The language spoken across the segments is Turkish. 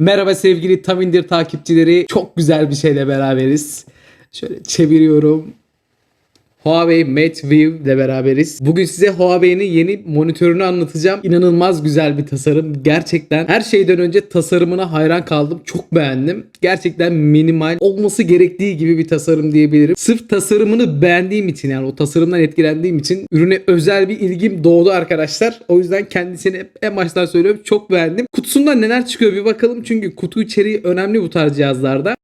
Merhaba sevgili Tamindir takipçileri. Çok güzel bir şeyle beraberiz. Şöyle çeviriyorum. Huawei Mate View ile beraberiz. Bugün size Huawei'nin yeni monitörünü anlatacağım. İnanılmaz güzel bir tasarım. Gerçekten her şeyden önce tasarımına hayran kaldım. Çok beğendim. Gerçekten minimal olması gerektiği gibi bir tasarım diyebilirim. Sırf tasarımını beğendiğim için yani o tasarımdan etkilendiğim için ürüne özel bir ilgim doğdu arkadaşlar. O yüzden kendisini hep en baştan söylüyorum. Çok beğendim. Kutusundan neler çıkıyor bir bakalım. Çünkü kutu içeriği önemli bu tarz cihazlarda.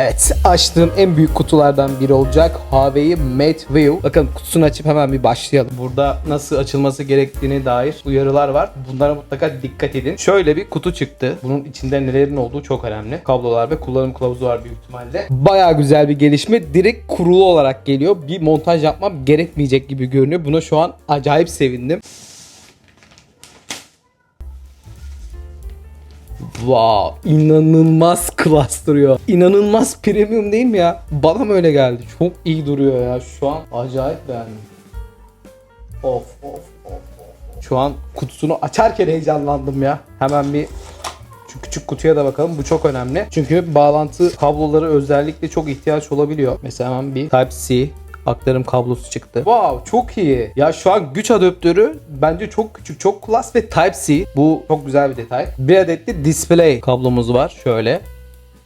Evet açtığım en büyük kutulardan biri olacak Huawei Mate View. Bakın kutusunu açıp hemen bir başlayalım. Burada nasıl açılması gerektiğine dair uyarılar var. Bunlara mutlaka dikkat edin. Şöyle bir kutu çıktı. Bunun içinde nelerin olduğu çok önemli. Kablolar ve kullanım kılavuzu var büyük ihtimalle. Baya güzel bir gelişme. Direkt kurulu olarak geliyor. Bir montaj yapmam gerekmeyecek gibi görünüyor. Buna şu an acayip sevindim. Wow, inanılmaz klas duruyor. İnanılmaz premium değil mi ya? Bana mı öyle geldi? Çok iyi duruyor ya. Şu an acayip beğendim. Of of of of. Şu an kutusunu açarken heyecanlandım ya. Hemen bir şu küçük kutuya da bakalım. Bu çok önemli. Çünkü bağlantı kabloları özellikle çok ihtiyaç olabiliyor. Mesela hemen bir Type-C aktarım kablosu çıktı. Wow çok iyi. Ya şu an güç adaptörü bence çok küçük, çok klas ve Type-C. Bu çok güzel bir detay. Bir adet de display kablomuz var. Şöyle.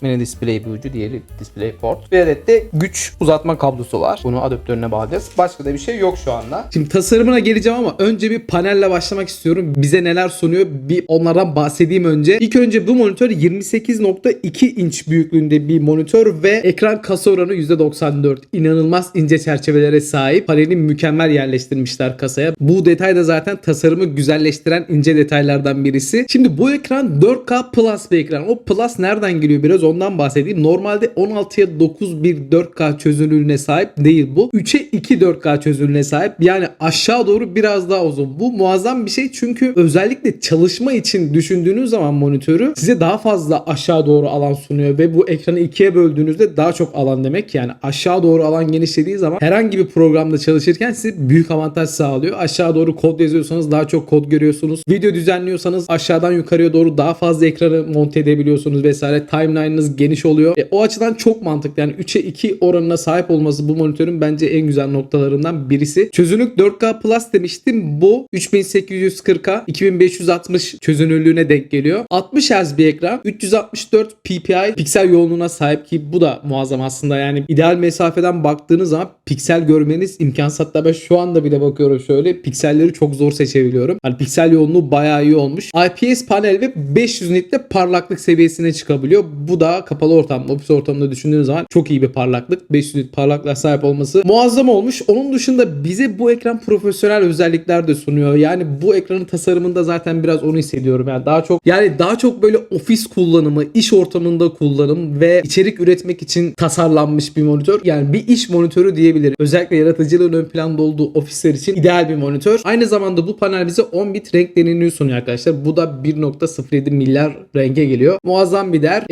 Mini display bir ucu, diğeri display port. Bir adet de güç uzatma kablosu var. Bunu adaptörüne bağlayacağız. Başka da bir şey yok şu anda. Şimdi tasarımına geleceğim ama önce bir panelle başlamak istiyorum. Bize neler sunuyor bir onlardan bahsedeyim önce. İlk önce bu monitör 28.2 inç büyüklüğünde bir monitör ve ekran kasa oranı %94. İnanılmaz ince çerçevelere sahip. Paneli mükemmel yerleştirmişler kasaya. Bu detay da zaten tasarımı güzelleştiren ince detaylardan birisi. Şimdi bu ekran 4K Plus bir ekran. O Plus nereden geliyor biraz ondan bahsedeyim. Normalde 16'ya 9 bir 4K çözünürlüğüne sahip değil bu. 3'e 2 4K çözünürlüğüne sahip. Yani aşağı doğru biraz daha uzun. Bu muazzam bir şey çünkü özellikle çalışma için düşündüğünüz zaman monitörü size daha fazla aşağı doğru alan sunuyor ve bu ekranı ikiye böldüğünüzde daha çok alan demek. Yani aşağı doğru alan genişlediği zaman herhangi bir programda çalışırken size büyük avantaj sağlıyor. Aşağı doğru kod yazıyorsanız daha çok kod görüyorsunuz. Video düzenliyorsanız aşağıdan yukarıya doğru daha fazla ekranı monte edebiliyorsunuz vesaire. Timeline'ınız geniş oluyor. E, o açıdan çok mantıklı. Yani 3'e 2 oranına sahip olması bu monitörün bence en güzel noktalarından birisi. Çözünürlük 4K Plus demiştim. Bu 3840'a 2560 çözünürlüğüne denk geliyor. 60 Hz bir ekran. 364 ppi piksel yoğunluğuna sahip ki bu da muazzam aslında. Yani ideal mesafeden baktığınız zaman piksel görmeniz imkansız. Hatta ben şu anda bile bakıyorum şöyle pikselleri çok zor seçebiliyorum. Hani piksel yoğunluğu bayağı iyi olmuş. IPS panel ve 500 nitle parlaklık seviyesine çıkabiliyor. Bu da kapalı ortamda, ofis ortamında düşündüğünüz zaman çok iyi bir parlaklık. 500 nit parlaklığa sahip olması muazzam olmuş. Onun dışında bize bu ekran profesyonel özellikler de sunuyor. Yani bu ekranın tasarımında zaten biraz onu hissediyorum. Yani daha çok yani daha çok böyle ofis kullanımı, iş ortamında kullanım ve içerik üretmek için tasarlanmış bir monitör. Yani bir iş monitörü diyebilirim. Özellikle yaratıcılığın ön planda olduğu ofisler için ideal bir monitör. Aynı zamanda bu panel bize 10 bit renk derinliği sunuyor arkadaşlar. Bu da 1.07 milyar renge geliyor. Muazzam bir değer.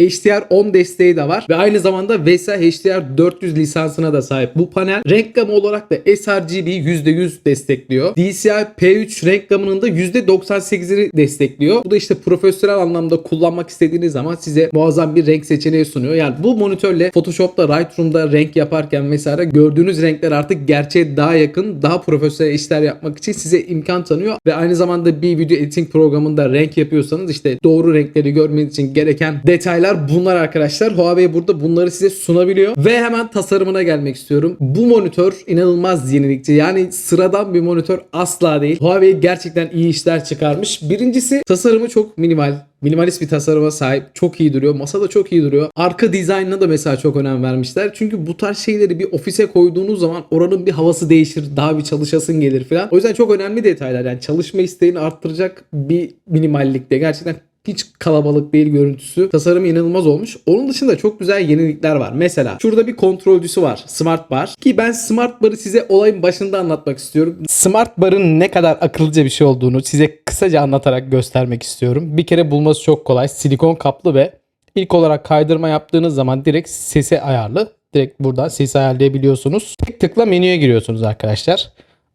HDR10 desteği de var ve aynı zamanda VESA HDR 400 lisansına da sahip. Bu panel renk gamı olarak da sRGB %100 destekliyor. DCI P3 renk gamının da %98'ini destekliyor. Bu da işte profesyonel anlamda kullanmak istediğiniz zaman size muazzam bir renk seçeneği sunuyor. Yani bu monitörle Photoshop'ta, Lightroom'da renk yaparken vesaire gördüğünüz renkler artık gerçeğe daha yakın, daha profesyonel işler yapmak için size imkan tanıyor ve aynı zamanda bir video editing programında renk yapıyorsanız işte doğru renkleri görmeniz için gereken detaylar bunlar arkadaşlar. Huawei burada bunları size sunabiliyor ve hemen tasarımına gelmek istiyorum. Bu monitör inanılmaz yenilikçi. Yani sıradan bir monitör asla değil. Huawei gerçekten iyi işler çıkarmış. Birincisi tasarımı çok minimal. Minimalist bir tasarıma sahip. Çok iyi duruyor. Masa da çok iyi duruyor. Arka dizaynına da mesela çok önem vermişler. Çünkü bu tarz şeyleri bir ofise koyduğunuz zaman oranın bir havası değişir. Daha bir çalışasın gelir falan. O yüzden çok önemli detaylar. Yani çalışma isteğini arttıracak bir minimallikte. Gerçekten hiç kalabalık değil görüntüsü. Tasarımı inanılmaz olmuş. Onun dışında çok güzel yenilikler var. Mesela şurada bir kontrolcüsü var. Smart Bar. Ki ben Smart Bar'ı size olayın başında anlatmak istiyorum. Smart Bar'ın ne kadar akıllıca bir şey olduğunu size kısaca anlatarak göstermek istiyorum. Bir kere bulması çok kolay. Silikon kaplı ve ilk olarak kaydırma yaptığınız zaman direkt sese ayarlı. Direkt buradan sesi ayarlayabiliyorsunuz. Tek tıkla menüye giriyorsunuz arkadaşlar.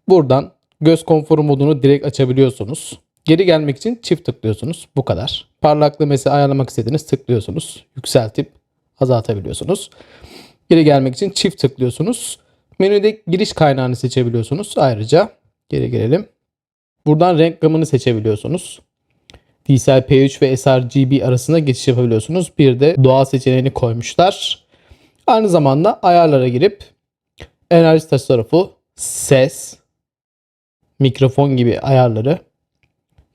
Buradan göz konforu modunu direkt açabiliyorsunuz. Geri gelmek için çift tıklıyorsunuz. Bu kadar. Parlaklığı mesela ayarlamak istediğiniz tıklıyorsunuz. Yükseltip azaltabiliyorsunuz. Geri gelmek için çift tıklıyorsunuz. Menüde giriş kaynağını seçebiliyorsunuz. Ayrıca geri gelelim. Buradan renk gamını seçebiliyorsunuz. DCI P3 ve sRGB arasında geçiş yapabiliyorsunuz. Bir de doğal seçeneğini koymuşlar. Aynı zamanda ayarlara girip enerji tasarrufu, ses, mikrofon gibi ayarları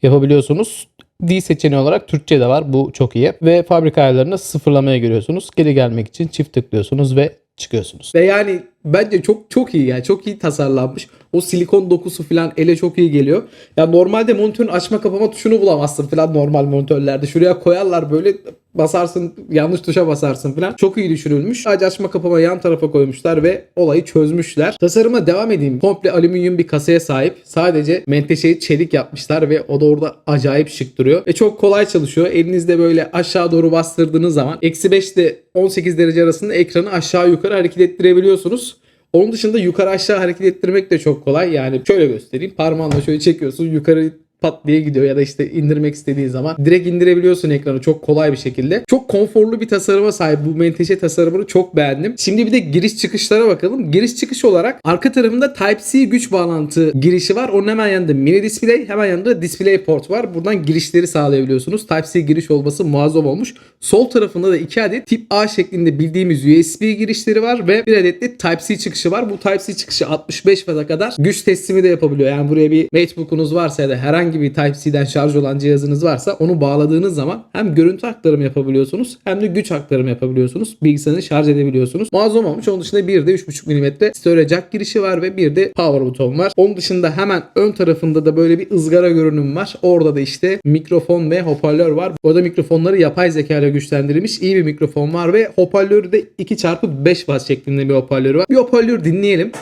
yapabiliyorsunuz. D seçeneği olarak Türkçe de var. Bu çok iyi. Ve fabrika ayarlarını sıfırlamaya giriyorsunuz. Geri gelmek için çift tıklıyorsunuz ve çıkıyorsunuz. Ve yani bence çok çok iyi yani çok iyi tasarlanmış. O silikon dokusu falan ele çok iyi geliyor. Ya normalde monitörün açma kapama tuşunu bulamazsın falan normal monitörlerde. Şuraya koyarlar böyle basarsın yanlış tuşa basarsın falan. Çok iyi düşürülmüş. Sadece açma kapama yan tarafa koymuşlar ve olayı çözmüşler. Tasarıma devam edeyim. Komple alüminyum bir kasaya sahip. Sadece menteşeyi çelik yapmışlar ve o da orada acayip şık duruyor. Ve çok kolay çalışıyor. Elinizde böyle aşağı doğru bastırdığınız zaman eksi 5 ile 18 derece arasında ekranı aşağı yukarı hareket ettirebiliyorsunuz. Onun dışında yukarı aşağı hareket ettirmek de çok kolay. Yani şöyle göstereyim. Parmağınla şöyle çekiyorsun. Yukarı pat diye gidiyor ya da işte indirmek istediğin zaman direkt indirebiliyorsun ekranı çok kolay bir şekilde. Çok konforlu bir tasarıma sahip bu menteşe tasarımını çok beğendim. Şimdi bir de giriş çıkışlara bakalım. Giriş çıkış olarak arka tarafında Type-C güç bağlantı girişi var. Onun hemen yanında mini display hemen yanında display port var. Buradan girişleri sağlayabiliyorsunuz. Type-C giriş olması muazzam olmuş. Sol tarafında da iki adet tip A şeklinde bildiğimiz USB girişleri var ve bir adet de Type-C çıkışı var. Bu Type-C çıkışı 65 Watt'a kadar güç teslimi de yapabiliyor. Yani buraya bir MacBook'unuz varsa ya da herhangi bir Type-C'den şarj olan cihazınız varsa onu bağladığınız zaman hem görüntü aktarımı yapabiliyorsunuz hem de güç aktarımı yapabiliyorsunuz. Bilgisayarını şarj edebiliyorsunuz. Muazzam olmuş. Onun dışında bir de 3.5 mm storage jack girişi var ve bir de power buton var. Onun dışında hemen ön tarafında da böyle bir ızgara görünüm var. Orada da işte mikrofon ve hoparlör var. Orada mikrofonları yapay zeka ile güçlendirilmiş iyi bir mikrofon var ve hoparlörü de 2x5 watt şeklinde bir hoparlörü var. Bir hoparlör dinleyelim.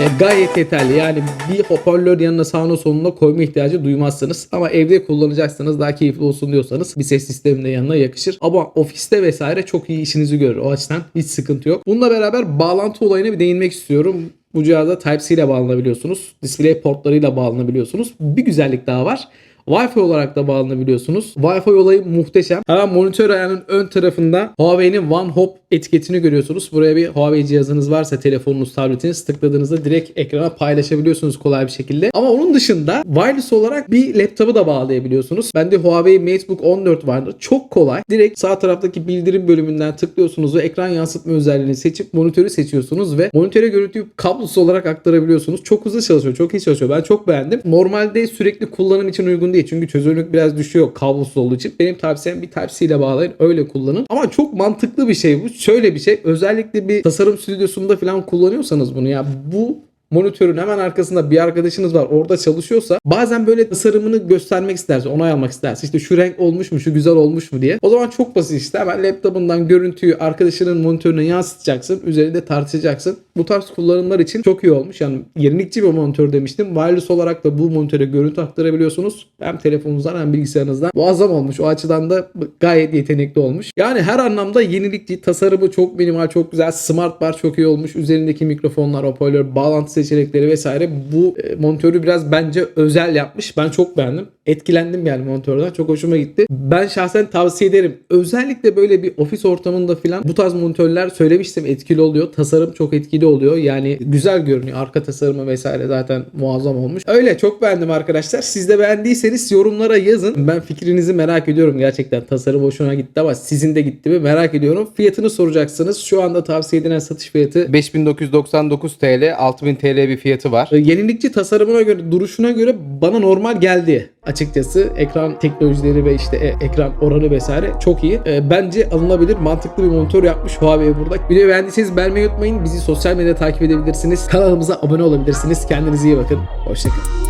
E, gayet yeterli. Yani bir hoparlör yanına sağına soluna koyma ihtiyacı duymazsınız. Ama evde kullanacaksanız daha keyifli olsun diyorsanız bir ses sisteminin de yanına yakışır. Ama ofiste vesaire çok iyi işinizi görür. O açıdan hiç sıkıntı yok. Bununla beraber bağlantı olayına bir değinmek istiyorum. Bu cihaza Type-C ile bağlanabiliyorsunuz. Display portlarıyla bağlanabiliyorsunuz. Bir güzellik daha var. Wi-Fi olarak da bağlanabiliyorsunuz. Wi-Fi olayı muhteşem. Hemen monitör ayağının ön tarafında Huawei'nin One Hop etiketini görüyorsunuz. Buraya bir Huawei cihazınız varsa telefonunuz, tabletiniz tıkladığınızda direkt ekrana paylaşabiliyorsunuz kolay bir şekilde. Ama onun dışında wireless olarak bir laptopu da bağlayabiliyorsunuz. Bende Huawei MateBook 14 vardı. Çok kolay. Direkt sağ taraftaki bildirim bölümünden tıklıyorsunuz ve ekran yansıtma özelliğini seçip monitörü seçiyorsunuz ve monitöre görüntüyü kablosuz olarak aktarabiliyorsunuz. Çok hızlı çalışıyor. Çok iyi çalışıyor. Ben çok beğendim. Normalde sürekli kullanım için uygun değil. Çünkü çözünürlük biraz düşüyor kablosuz olduğu için. Benim tavsiyem bir Type-C ile bağlayın. Öyle kullanın. Ama çok mantıklı bir şey bu. Şöyle bir şey. Özellikle bir tasarım stüdyosunda falan kullanıyorsanız bunu ya bu monitörün hemen arkasında bir arkadaşınız var orada çalışıyorsa bazen böyle tasarımını göstermek istersin onay almak istersin işte şu renk olmuş mu şu güzel olmuş mu? diye. O zaman çok basit işte. Hemen laptopundan görüntüyü arkadaşının monitörüne yansıtacaksın üzerinde tartışacaksın. Bu tarz kullanımlar için çok iyi olmuş. Yani yenilikçi bir monitör demiştim. Wireless olarak da bu monitöre görüntü aktarabiliyorsunuz. Hem telefonunuzdan hem bilgisayarınızdan. Muazzam olmuş. O açıdan da gayet yetenekli olmuş. Yani her anlamda yenilikçi tasarımı çok minimal çok güzel. Smart bar çok iyi olmuş. Üzerindeki mikrofonlar hoparlör bağlantı seçenekleri vesaire bu e, monitörü biraz bence özel yapmış. Ben çok beğendim. Etkilendim yani monitörden. Çok hoşuma gitti. Ben şahsen tavsiye ederim. Özellikle böyle bir ofis ortamında falan bu tarz monitörler söylemiştim etkili oluyor. Tasarım çok etkili oluyor. Yani güzel görünüyor. Arka tasarımı vesaire zaten muazzam olmuş. Öyle çok beğendim arkadaşlar. Siz de beğendiyseniz yorumlara yazın. Ben fikrinizi merak ediyorum gerçekten. Tasarım hoşuna gitti ama sizin de gitti mi merak ediyorum. Fiyatını soracaksınız. Şu anda tavsiye edilen satış fiyatı 5999 TL, 6000 TL bir fiyatı var. E, Yenilikçi tasarımına göre, duruşuna göre bana normal geldi açıkçası. Ekran teknolojileri ve işte e- ekran oranı vesaire çok iyi. E, bence alınabilir, mantıklı bir monitör yapmış Huawei burada. Videoyu beğendiyseniz beğenmeyi unutmayın. Bizi sosyal medyada takip edebilirsiniz. Kanalımıza abone olabilirsiniz. Kendinize iyi bakın. Hoşçakalın.